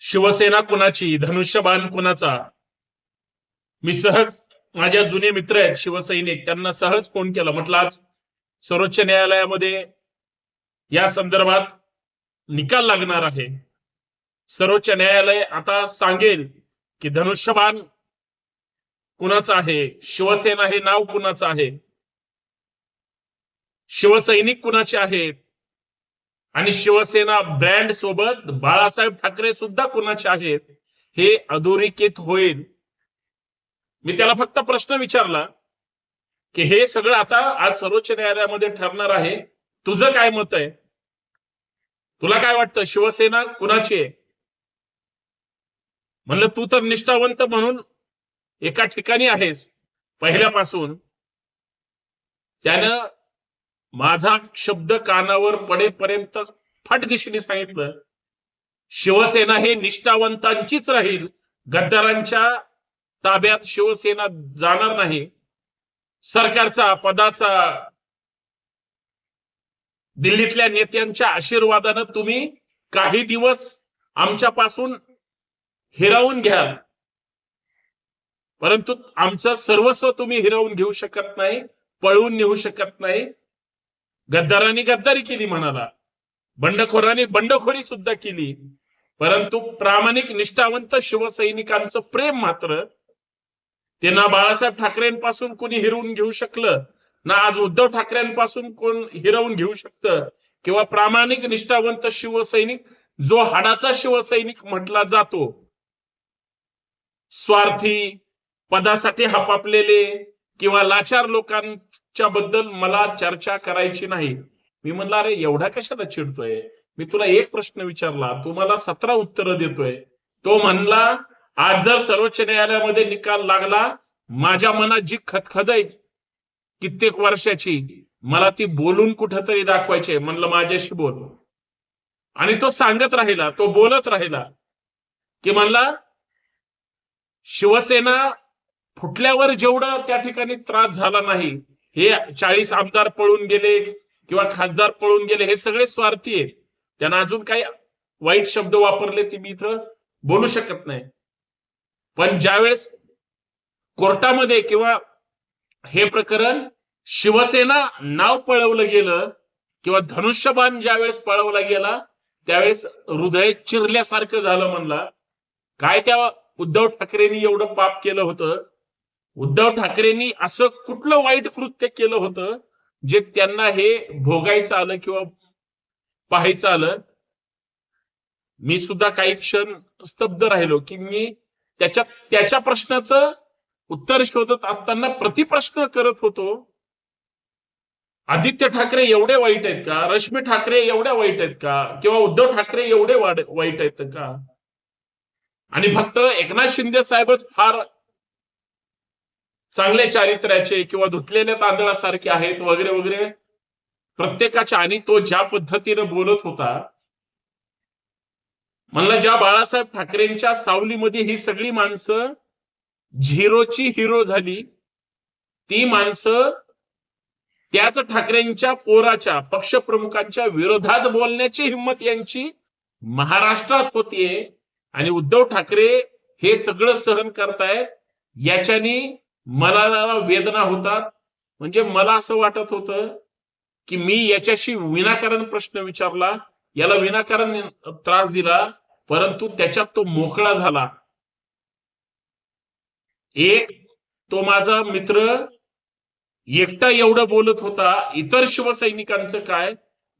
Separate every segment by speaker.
Speaker 1: शिवसेना कुणाची धनुष्यबाण कुणाचा? मी सहज माझ्या जुने मित्र आहेत शिवसैनिक त्यांना सहज फोन केला. म्हटलं आज सर्वोच्च न्यायालयामध्ये या संदर्भात निकाल लागणार आहे. सर्वोच्च न्यायालय आता सांगेल की धनुष्यबाण कुणाचं आहे? शिवसेना हे नाव कुणाचं आहे? शिवसैनिक कुणाचे आहेत? आणि शिवसेना ब्रँड सोबत बाळासाहेब ठाकरे सुद्धा कुणाचे आहेत हे अधोरेखित होईल. मी त्याला फक्त प्रश्न विचारला की हे सगळं आता आज सर्वोच्च न्यायालयामध्ये ठरणार आहे. तुझं काय मत आहे? तुला काय वाटतं? शिवसेना कुणाची आहे? म्हणलं तू तर निष्ठावंत म्हणून एका ठिकाणी आहेस पहिल्यापासून. त्यानं माझा शब्द कानावर पडेपर्यंत फट दिशेने सांगितलं शिवसेना हे निष्ठावंतांचीच राहील गद्दारांच्या ताब्यात शिवसेना जाणार नाही. सरकारचा पदाचा दिल्लीतल्या नेत्यांच्या आशीर्वादानं तुम्ही काही दिवस आमच्यापासून हिरावून घ्याल. परंतु आमचं सर्वस्व तुम्ही हिरावून घेऊ शकत नाही पळवून नेऊ शकत नाही. गद्दारांनी गद्दारी केली म्हणाला. बंडखोरांनी बंडखोरी सुद्धा केली. परंतु प्रामाणिक निष्ठावंत शिवसैनिकांचं प्रेम मात्र त्यांना बाळासाहेब ठाकरेंपासून कोणी हिरवून घेऊ शकलं ना आज उद्धव ठाकरेंपासून कोण हिरवून घेऊ शकतं किंवा प्रामाणिक निष्ठावंत शिवसैनिक जो हाडाचा शिवसैनिक म्हटला जातो. स्वार्थी पदासाठी हपापलेले किंवा लाचार लोकांच्या बद्दल मला चर्चा करायची नाही. मी म्हणला अरे एवढा कशाला चिडतोय? मी तुला एक प्रश्न विचारला तू मला सतरा उत्तरं देतोय. तो म्हणला आज जर सर्वोच्च न्यायालयामध्ये निकाल लागला माझ्या मनात जी खतखद आहे कित्येक वर्षाची मला ती बोलून कुठंतरी दाखवायची आहे. म्हणलं माझ्याशी बोल. आणि तो सांगत राहिला तो बोलत राहिला की म्हणला शिवसेना फुटल्यावर जेवढं त्या ठिकाणी त्रास झाला नाही हे चाळीस आमदार पळून गेले किंवा खासदार पळून गेले हे सगळे स्वार्थी आहेत. त्यांना अजून काही वाईट शब्द वापरले ते मी इथं बोलू शकत नाही. पण ज्यावेळेस कोर्टामध्ये किंवा हे प्रकरण शिवसेना नाव पळवलं गेलं किंवा धनुष्यबाण ज्यावेळेस पळवला गेला त्यावेळेस हृदय चिरल्यासारखं झालं म्हणला. काय त्या उद्धव ठाकरेंनी एवढं पाप केलं होतं? उद्धव ठाकरेंनी असं कुठलं वाईट कृत्य केलं होतं जे त्यांना हे भोगायचं आलं किंवा पाहायचं आलं? मी सुद्धा काही क्षण स्तब्ध राहिलो की मी त्याच्या त्याच्या प्रश्नाचं उत्तर शोधत असताना प्रतिप्रश्न करत होतो. आदित्य ठाकरे एवढे वाईट आहेत का? रश्मी ठाकरे एवढ्या वाईट आहेत का? किंवा उद्धव ठाकरे एवढे वाईट आहेत का? आणि फक्त एकनाथ शिंदे साहेबच फार चांगले चारित्र्याचे किंवा धुतलेल्या तांदळासारखे आहेत वगैरे वगैरे. प्रत्येकाच्या आणि तो ज्या पद्धतीनं बोलत होता म्हणला ज्या बाळासाहेब ठाकरेंच्या सावलीमध्ये ही सगळी माणसं झिरोची हिरो झाली ती माणसं त्याच ठाकरेंच्या पोराच्या पक्षप्रमुखांच्या विरोधात बोलण्याची हिंमत यांची महाराष्ट्रात होतीये. आणि उद्धव ठाकरे हे सगळं सहन करतायत याच्यानी मला वेदना होतात. म्हणजे मला असं वाटत होतं की मी याच्याशी विनाकारण प्रश्न विचारला. याला विनाकारण त्रास दिला परंतु त्याच्यात तो मोकळा झाला. एक तो माझा मित्र एकटा एवढं बोलत होता इतर शिवसैनिकांचं काय?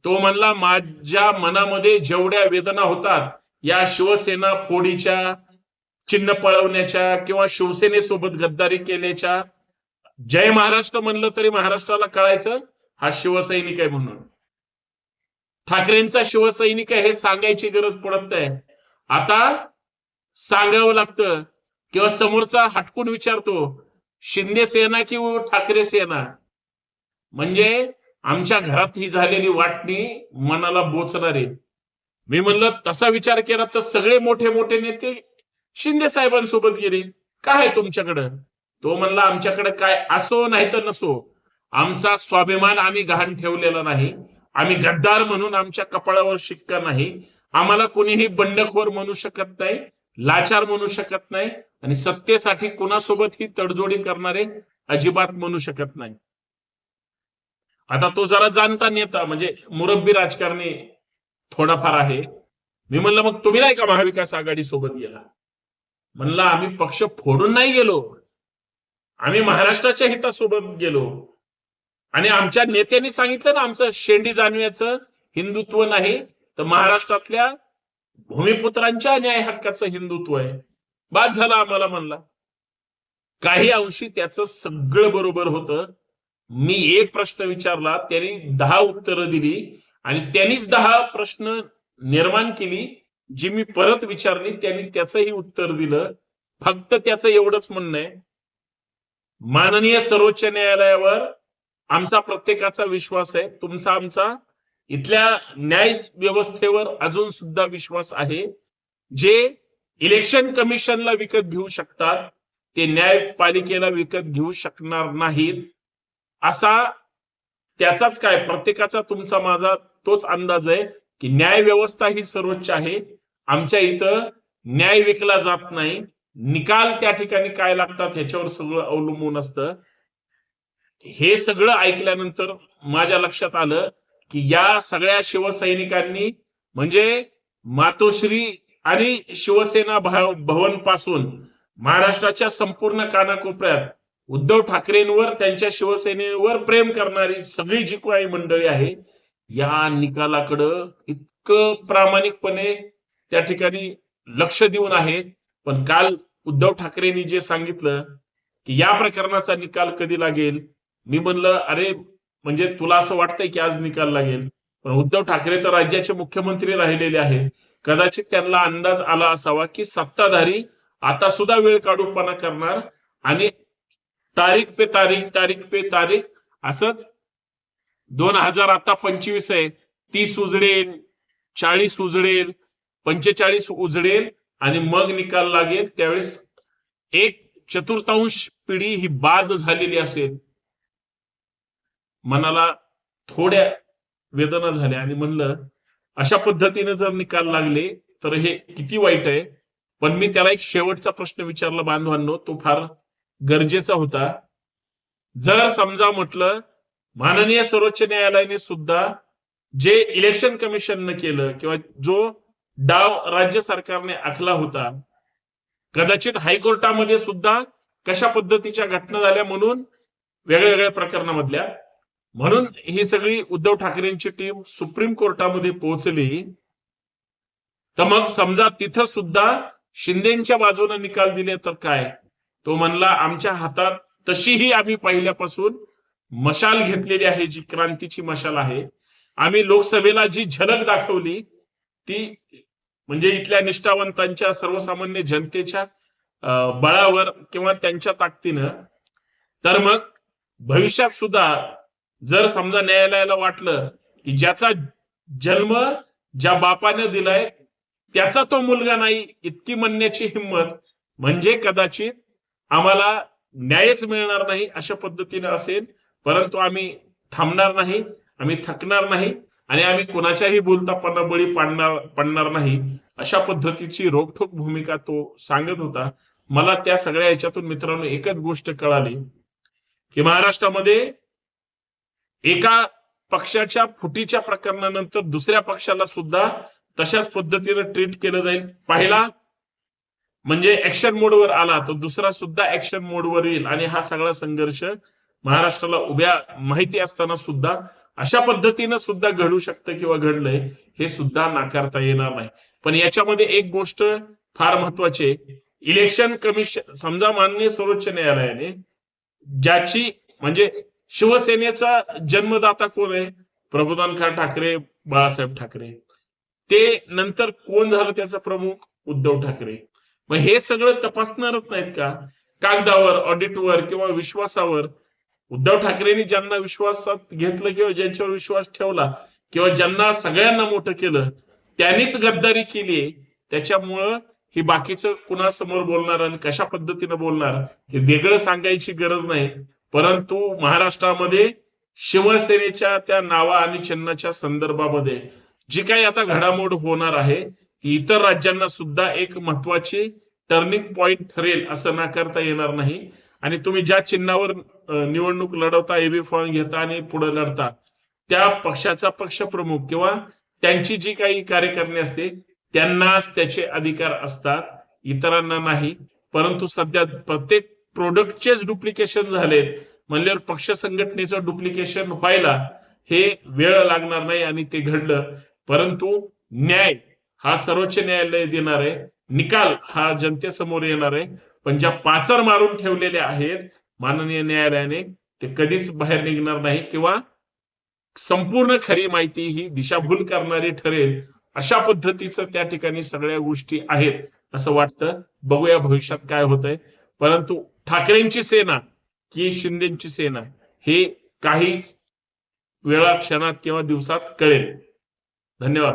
Speaker 1: तो म्हणला माझ्या मनामध्ये जेवढ्या वेदना होतात या शिवसेना फोडीच्या चिन्ह पळवण्याच्या किंवा शिवसेनेसोबत गद्दारी केल्याच्या जय महाराष्ट्र म्हणलं तरी महाराष्ट्राला कळायचं हा शिवसैनिक आहे म्हणून. ठाकरेंचा शिवसैनिक आहे हे सांगायची गरज पडत नाही. आता सांगावं लागतं किंवा समोरचा हटकून विचारतो शिंदे सेना किंवा ठाकरे सेना? म्हणजे आमच्या घरात ही झालेली वाटणी मनाला बोचणारे मी म्हणलं तसा विचार केला तर सगळे मोठे मोठे नेते शिंदे साहेबांसोबत गेले. काय आहे तुमच्याकडं? तो म्हणला आमच्याकडे काय असो नाही तर नसो. आमचा स्वाभिमान आम्ही गहाण ठेवलेला नाही. आम्ही गद्दार म्हणून आमच्या कपाळावर शिक्का नाही. आम्हाला कोणीही बंडखोर म्हणू शकत नाही लाचार म्हणू शकत नाही आणि सत्तेसाठी कुणासोबतही तडजोडी करणारे अजिबात म्हणू शकत नाही. आता तो जरा जाणता नेता म्हणजे मुरब्बी राजकारणी थोडाफार आहे. मी म्हणलं मग तुम्ही नाही का महाविकास आघाडी सोबत गेला? म्हणला आम्ही पक्ष फोडून नाही गेलो. आम्ही महाराष्ट्राच्या हितासोबत गेलो. आणि आमच्या नेत्यांनी सांगितलं ना आमचं शेंडी जाणव्याचं हिंदुत्व नाही तर महाराष्ट्रातल्या भूमिपुत्रांच्या न्याय हक्काचं हिंदुत्व आहे. बाद झाला आम्हाला म्हणला. काही अंशी त्याचं सगळं बरोबर होतं. मी एक प्रश्न विचारला त्यांनी दहा उत्तरं दिली आणि त्यांनीच दहा प्रश्न निर्माण केली. जी मी परत विचारली त्यांनी त्याचंही उत्तर दिलं. फक्त त्याचं एवढंच म्हणणं आहे. माननीय सर्वोच्च न्यायालयावर आमचा प्रत्येकाचा विश्वास आहे. तुमचा आमचा. इथल्या न्याय व्यवस्थेवर अजून सुद्धा विश्वास आहे. जे इलेक्शन कमिशनला विकत घेऊ शकतात ते न्यायपालिकेला विकत घेऊ शकणार नाहीत. असा त्याचाच काय? प्रत्येकाचा तुमचा माझा तोच अंदाज आहे. की न्याय व्यवस्था ही सर्वोच्च आहे. आमच्या इथं न्याय विकला जात नाही. निकाल त्या ठिकाणी काय लागतात ह्याच्यावर सगळं अवलंबून असतं. हे सगळं ऐकल्यानंतर माझ्या लक्षात आलं की या सगळ्या शिवसैनिकांनी म्हणजे मातोश्री आणि शिवसेना भवनपासून महाराष्ट्राच्या संपूर्ण कानाकोपऱ्यात उद्धव ठाकरेंवर त्यांच्या शिवसेनेवर प्रेम करणारी सगळी जी काही मंडळी आहे. या निकालाकडं इतकं प्रामाणिकपणे त्या ठिकाणी लक्ष देऊन आहेत पण काल उद्धव ठाकरेंनी जे सांगितलं की या प्रकरणाचा निकाल कधी लागेल? मी म्हणलं अरे म्हणजे तुला असं वाटतंय की आज निकाल लागेल. पण उद्धव ठाकरे तर राज्याचे मुख्यमंत्री राहिलेले आहेत. कदाचित त्यांना अंदाज आला असावा की सत्ताधारी आता सुद्धा वेळ काढूपणा करणार आणि तारीख पे तारीख तारीख पे तारीख असंच दोन हजार आता पंचवीस आहे. तीस उजडेल चाळीस उजडेल पंचेचाळीस उजडेल आणि मग निकाल लागेल. त्यावेळेस एक चतुर्थांश पिढी ही बाद झालेली असेल. मनाला थोड्या वेदना झाल्या आणि म्हणलं अशा पद्धतीने जर निकाल लागले तर हे किती वाईट आहे. पण मी त्याला एक शेवटचा प्रश्न विचारला बांधवांनो तो फार गरजेचा होता. जर समजा म्हटलं माननीय सर्वोच्च न्यायालयाने सुद्धा जे इलेक्शन कमिशननं केलं किंवा जो डाव राज्य सरकारने आखला होता कदाचित हायकोर्टामध्ये सुद्धा कशा पद्धतीच्या घटना झाल्या म्हणून वेगळ्या वेगळ्या प्रकरणामधल्या. म्हणून ही सगळी उद्धव ठाकरेंची टीम सुप्रीम कोर्टामध्ये पोहोचली. तर मग समजा तिथं सुद्धा शिंदेच्या बाजूने निकाल दिले तर काय? तो म्हणला आमच्या हातात तशीही आम्ही पहिल्यापासून मशाल घेतलेली आहे जी क्रांतीची मशाल आहे. आम्ही लोकसभेला जी झलक दाखवली ती म्हणजे इथल्या निष्ठावंतांच्या सर्वसामान्य जनतेच्या बळावर किंवा त्यांच्या ताकदीनं. तर मग भविष्यात सुद्धा जर समजा न्यायालयाला वाटलं की ज्याचा जन्म ज्या बापाने दिलाय त्याचा तो मुलगा नाही इतकी म्हणण्याची हिंमत म्हणजे कदाचित आम्हाला न्यायच मिळणार नाही अशा पद्धतीने असेल परंतु आम्ही थांबणार नाही आम्ही थकणार नाही आणि आम्ही कोणाच्याही बोलतापणा बळी पाडणार पडणार नाही अशा पद्धतीची रोखोक भूमिका तो सांगत होता. मला त्या सगळ्या याच्यातून मित्रांनो एकच गोष्ट कळाली की महाराष्ट्रामध्ये एका पक्षाच्या फुटीच्या प्रकरणानंतर दुसऱ्या पक्षाला सुद्धा तशाच पद्धतीने ट्रीट केलं जाईल. पहिला? म्हणजे ऍक्शन मोडवर आला तर दुसरा सुद्धा ऍक्शन मोडवर येईल आणि हा सगळा संघर्ष महाराष्ट्राला उभ्या माहिती असताना सुद्धा अशा पद्धतीनं सुद्धा घडू शकतं किंवा घडलंय हे सुद्धा नाकारता येणार नाही. पण याच्यामध्ये एक गोष्ट फार महत्वाची आहे. इलेक्शन कमिशन समजा माननीय सर्वोच्च न्यायालयाने ज्याची म्हणजे शिवसेनेचा जन्मदाता कोण आहे? प्रबोधनकार ठाकरे बाळासाहेब ठाकरे. ते नंतर कोण झालं त्याचा प्रमुख? उद्धव ठाकरे. मग हे सगळं तपासणारच नाहीत का? कागदावर ऑडिटवर किंवा विश्वासावर उद्धव ठाकरेंनी ज्यांना विश्वासात घेतलं किंवा ज्यांच्यावर विश्वास ठेवला किंवा ज्यांना सगळ्यांना मोठं केलं त्यांनीच गद्दारी केली त्याच्यामुळं ही बाकीचं कुणासमोर बोलणार आणि कशा पद्धतीनं बोलणार हे वेगळं सांगायची गरज नाही. परंतु महाराष्ट्रामध्ये शिवसेनेच्या त्या नावा आणि चिन्हाच्या संदर्भामध्ये जी काही आता घडामोड होणार आहे ती इतर राज्यांना सुद्धा एक महत्वाची टर्निंग पॉइंट ठरेल असं नाकारता येणार नाही. आणि तुम्ही ज्या चिन्हावर निवडणूक लढवता एबी फॉर्म घेता आणि पुढे लढता त्या पक्षाचा पक्षप्रमुख किंवा त्यांची जी काही कार्यकारणी असते त्यांनाच त्याचे अधिकार असतात इतरांना नाही. परंतु सध्या प्रत्येक प्रोडक्टचेच डुप्लिकेशन झालेत. म्हणल्यावर पक्ष संघटनेचं डुप्लिकेशन व्हायला हे वेळ लागणार नाही आणि ते घडलं. परंतु न्याय हा सर्वोच्च न्यायालय देणार आहे. निकाल हा जनतेसमोर येणार आहे. पण ज्या पाचर मारून ठेवलेल्या आहेत माननीय न्यायालयाने ते कधीच बाहेर निघणार नाही किंवा संपूर्ण खरी माहिती ही दिशाभूल करणारी ठरेल अशा पद्धतीचं त्या ठिकाणी सगळ्या गोष्टी आहेत असं वाटतं. बघूया भविष्यात काय होतंय. परंतु ठाकरेंची सेना की शिंदेची सेना हे काहीच वेळा क्षणात किंवा दिवसात कळेल. धन्यवाद.